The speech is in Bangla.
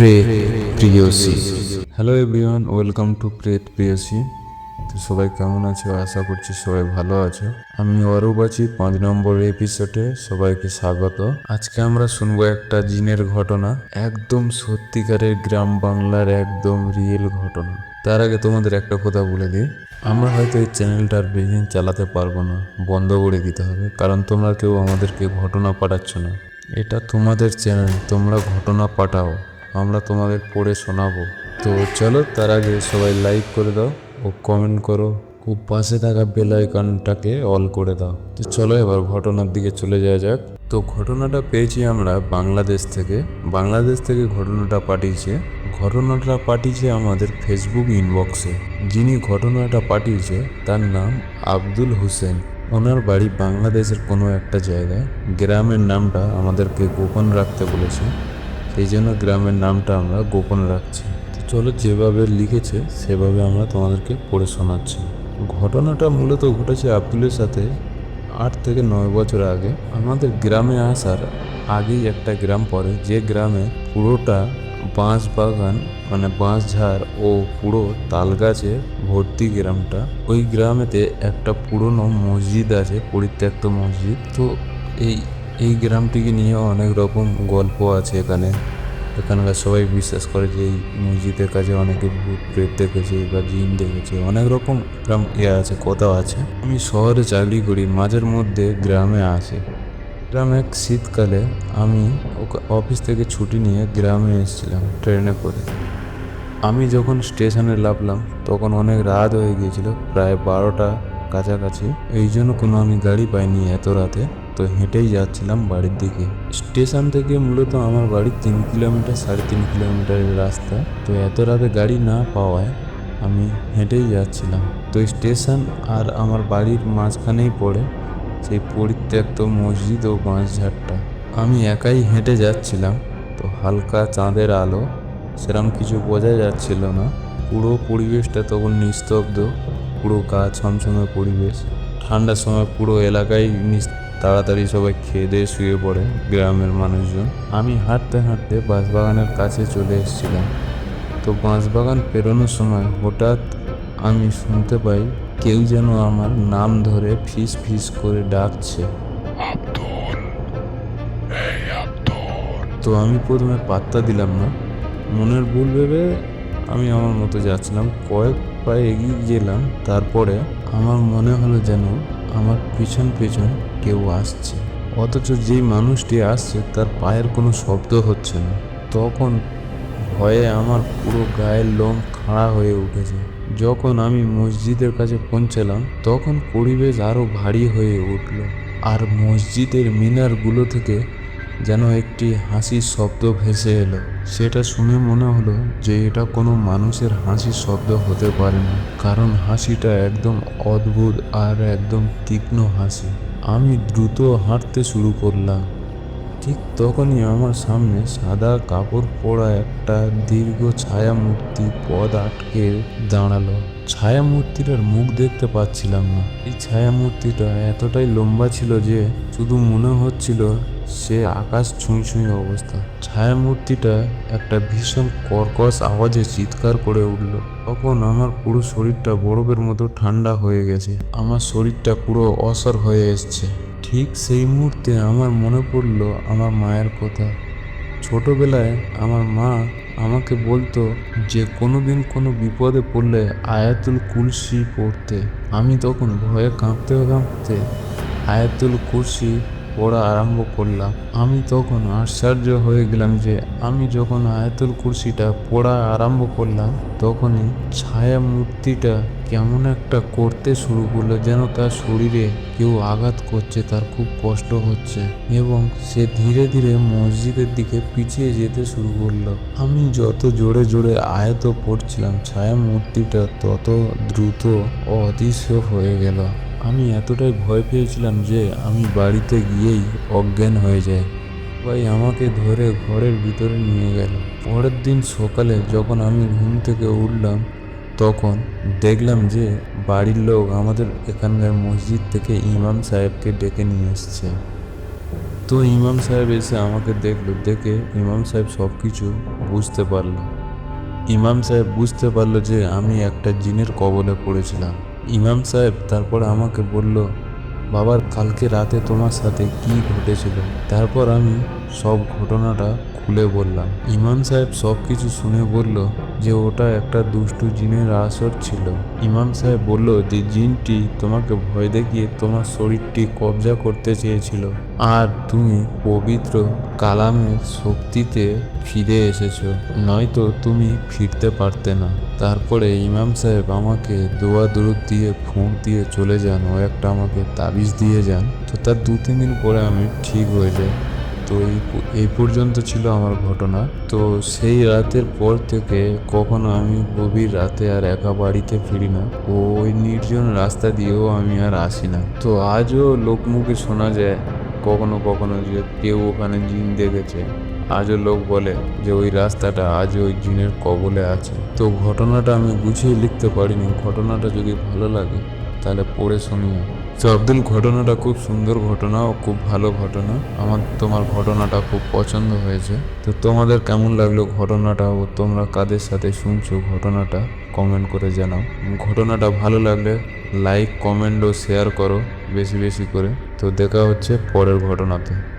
প্রে প্রিয়সী। হ্যালো এভরিওয়ান ওয়েলকাম টু প্রেত প্রিয়সী তো সবাই কেমন আছো? আশা করছি সবাই ভালো আছো। আমি অরূপ আছি, পাঁচ নম্বর এপিসোডে সবাইকে স্বাগত। আজকে আমরা শুনব একটা জিনের ঘটনা, একদম সত্যিকারের গ্রাম বাংলার একদম রিয়েল ঘটনা। তার আগে তোমাদের একটা কথা বলে দিই। আমরা হয়তো এই চ্যানেলটার বেশি চালাতে পারব না, বন্ধ করে দিতে হবে, কারণ তোমরা কেউ আমাদেরকে ঘটনা পাঠাচ্ছ না। এটা তোমাদের চ্যানেল তোমরা ঘটনা পাঠাও। আমরা তোমাদের পড়ে শোনাবো। তো চলো তার আগে সবাই লাইক করে দাও ও কমেন্ট করো। ও পাশে থাকা বেল আইকনটাকে অল করে দাও। তো চলো এবার ঘটনার দিকে চলে যাওয়া যাক। তো ঘটনাটা পেয়েছি আমরা বাংলাদেশ থেকে। বাংলাদেশ থেকে ঘটনাটা পাঠিয়েছে। ঘটনাটা পাঠিয়েছে আমাদের ফেসবুক ইনবক্সে যিনি ঘটনাটা পাঠিয়েছে তার নাম আব্দুল হোসেন। ওনার বাড়ি বাংলাদেশের কোনো একটা জায়গায়। গ্রামের নামটা আমাদেরকে গোপন রাখতে বলেছে। সেই জন্য গ্রামের নামটা আমরা গোপন রাখছি। তো চলো যেভাবে লিখেছে, সেভাবে আমরা তোমাদেরকে পড়ে শোনাচ্ছি। ঘটনাটা মূলত ঘটেছে আব্দুলের সাথে আট থেকে নয় বছর আগে। আমাদের গ্রামে আসার আগেই একটা গ্রাম পড়ে। যে গ্রামে পুরোটা বাঁশ বাগান মানে বাঁশ ঝাড় ও পুরো তাল গাছে ভর্তি গ্রামটা। ওই গ্রামেতে একটা পুরনো মসজিদ আছে, পরিত্যক্ত মসজিদ। তো এই এই গ্রামটিকে নিয়ে অনেক রকম গল্প আছে এখানে। এখানকার সবাই বিশ্বাস করে যে এই মসজিদের কাছে অনেকে ভূত প্রেত দেখেছে বা জিন দেখেছে। অনেক রকম গ্রাম ইয়ে আছে, কথাও আছে। আমি শহরে চাকরি করি, মাঝের মধ্যে গ্রামে আসি। গ্রামে এক শীতকালে আমি অফিস থেকে ছুটি নিয়ে গ্রামে এসেছিলাম ট্রেনে করে। আমি যখন স্টেশনে নামলাম তখন অনেক রাত হয়ে গিয়েছিল, প্রায় বারোটা কাছাকাছি। এই জন্য কোনো আমি গাড়ি পাইনি এত রাতে। তো হেঁটেই যাচ্ছিলাম বাড়ির দিকে। স্টেশন থেকে মূলত আমার বাড়ি তিন কিলোমিটার, সাড়ে তিন কিলোমিটারের রাস্তা। তো এত রাতে গাড়ি না পাওয়ায় আমি হেঁটেই যাচ্ছিলাম। তো স্টেশন আর আমার বাড়ির মাঝখানেই পড়ে সেই পরিত্যক্ত মসজিদ ও বাঁশঝাড়টা আমি একাই হেঁটে যাচ্ছিলাম। তো হালকা চাঁদের আলো সেরকম কিছু বোঝা যাচ্ছিল না। পুরো পরিবেশটা তখন নিস্তব্ধ, পুরো গা ছমছমে পরিবেশ। ঠান্ডার সময় পুরো এলাকায় তাড়াতাড়ি সবাই খেয়ে দিয়ে শুয়ে পড়ে গ্রামের মানুষজন। আমি হাঁটতে হাঁটতে বাঁশবাগানের কাছে চলে এসেছিলাম। তো বাঁশবাগান পেরোনোর সময় হঠাৎ আমি শুনতে পাই কেউ যেন আমার নাম ধরে ফিস ফিস করে ডাকছে। তো আমি প্রথমে পাত্তা দিলাম না। মনের ভুল ভেবে আমি আমার মতো যাচ্ছিলাম। কয়েক পায়ে এগিয়ে গেলাম। তারপরে আমার মনে হলো যেন আমার পিছন পিছন কেউ আসছে। অথচ যেই মানুষটি আসছে, তার পায়ের কোনো শব্দ হচ্ছে না। তখন ভয়ে আমার পুরো গায়ের লোম খাড়া হয়ে উঠেছে। যখন আমি মসজিদের কাছে পৌঁছালাম, তখন পরিবেশ আরও ভারী হয়ে উঠল আর মসজিদের মিনারগুলো থেকে যেন একটি হাসির শব্দ ভেসে এলো। সেটা শুনে মনে হলো যে এটা কোনো মানুষের হাসির শব্দ হতে পারে না, কারণ হাসিটা একদম অদ্ভুত আর একদম তীক্ষ্ণ হাসি। আমি দ্রুত হাঁটতে শুরু করলাম। ঠিক তখনই আমার সামনে সাদা কাপড় পরা একটা দীর্ঘ ছায়া মূর্তি পদ আটকে দাঁড়াল। ছায়া মূর্তিটার মুখ দেখতে পাচ্ছিলাম না। এই ছায়া মূর্তিটা এতটাই লম্বা ছিল যে শুধু মনে হচ্ছিল সে আকাশ ছুঁই ছুঁই অবস্থা। ছায়া মূর্তিটা একটা ভীষণ কর্কশ আওয়াজে চিৎকার করে উঠল। তখন আমার পুরো শরীরটা বরফের মতো ঠান্ডা হয়ে গেছে। আমার শরীরটা পুরো অসর হয়ে এসছে। ঠিক সেই মুহূর্তে আমার মনে পড়ল আমার মায়ের কথা। ছোটবেলায় আমার মা আমাকে বলতো যে কোনো দিন কোনো বিপদে পড়লে আয়াতুল কুলসি পড়তে। আমি তখন ভয়ে কাঁপতে কাঁপতে আয়াতুল কুলসি পড়া আরম্ভ করলাম। আমি তখন আশ্চর্য হয়ে গেলাম যে আমি যখন আয়াতুল কুরসিটা পড়া আরম্ভ করলাম, তখনই ছায়া মূর্তিটা কেমন একটা করতে শুরু করল যেন তার শরীরে কেউ আঘাত করছে, তার খুব কষ্ট হচ্ছে এবং সে ধীরে ধীরে মসজিদের দিকে পিছিয়ে যেতে শুরু করল। আমি যত জোরে জোরে আয়ত পড়ছিলাম ছায়া মূর্তিটা তত দ্রুত অদৃশ্য হয়ে গেল। আমি এতটাই ভয় পেয়েছিলাম যে আমি বাড়িতে গিয়েই অজ্ঞান হয়ে যাই। ভাই আমাকে ধরে ঘরের ভিতরে নিয়ে গেল। পরের দিন সকালে যখন আমি ঘুম থেকে উঠলাম, তখন দেখলাম যে বাড়ির লোক আমাদের এখানকার মসজিদ থেকে ইমাম সাহেবকে ডেকে নিয়ে এসছে। তো ইমাম সাহেব এসে আমাকে দেখল, দেখে ইমাম সাহেব সব কিছু বুঝতে পারল। ইমাম সাহেব বুঝতে পারল যে আমি একটা জিনের কবলে পড়েছিলাম। ইমাম সাহেব তারপর আমাকে বলল বাবার কালকে রাতে তোমার সাথে কি ঘটেছিল? তারপর আমি সব ঘটনাটা খুলে বললাম। ইমাম সাহেব সব কিছু শুনে বলল যে ওটা একটা দুষ্টু জিনের আসর ছিল। ইমাম সাহেব বলল, যে জিনটি তোমাকে ভয় দেখিয়ে তোমার শরীরটি কবজা করতে চেয়েছিল আর তুমি পবিত্র কালামের শক্তিতে ফিরে এসেছ, নয়তো তুমি ফিরতে পারতে না। তারপরে ইমাম সাহেব আমাকে দোয়া দুরুদ দিয়ে ফুঁক দিয়ে চলে যান ও একটা আমাকে তাবিজ দিয়ে যান। তো তার দু তিন দিন পরে আমি ঠিক হয়ে যাই। তো এই এই পর্যন্ত ছিল আমার ঘটনা। তো সেই রাতের পর থেকে কখনো আমি গভীর রাতে আর একা বাড়িতে ফিরি না। ওই নির্জন রাস্তা দিয়েও আমি আর আসি না। তো আজও লোকমুখে শোনা যায়, কখনো কখনো যে কেউ ওখানে জিন দেখেছে। আজও লোক বলে যে ওই রাস্তাটা আজ ওই জিনের কবলে আছে। তো ঘটনাটা আমি গুছিয়ে লিখতে পারিনি। ঘটনাটা যদি ভালো লাগে, তাহলে পড়ে শুনিও। তো আব্দুল ঘটনাটা খুব সুন্দর ঘটনা ও খুব ভালো ঘটনা। আমার তোমার ঘটনাটা খুব পছন্দ হয়েছে। তো তোমাদের কেমন লাগল ঘটনাটা ও তোমরা কাদের সাথে শুনছো ঘটনাটা কমেন্ট করে জানাও। ঘটনাটা ভালো লাগলে লাইক কমেন্ট ও শেয়ার করো বেশি বেশি করে। তো দেখা হচ্ছে পরের ঘটনাতে।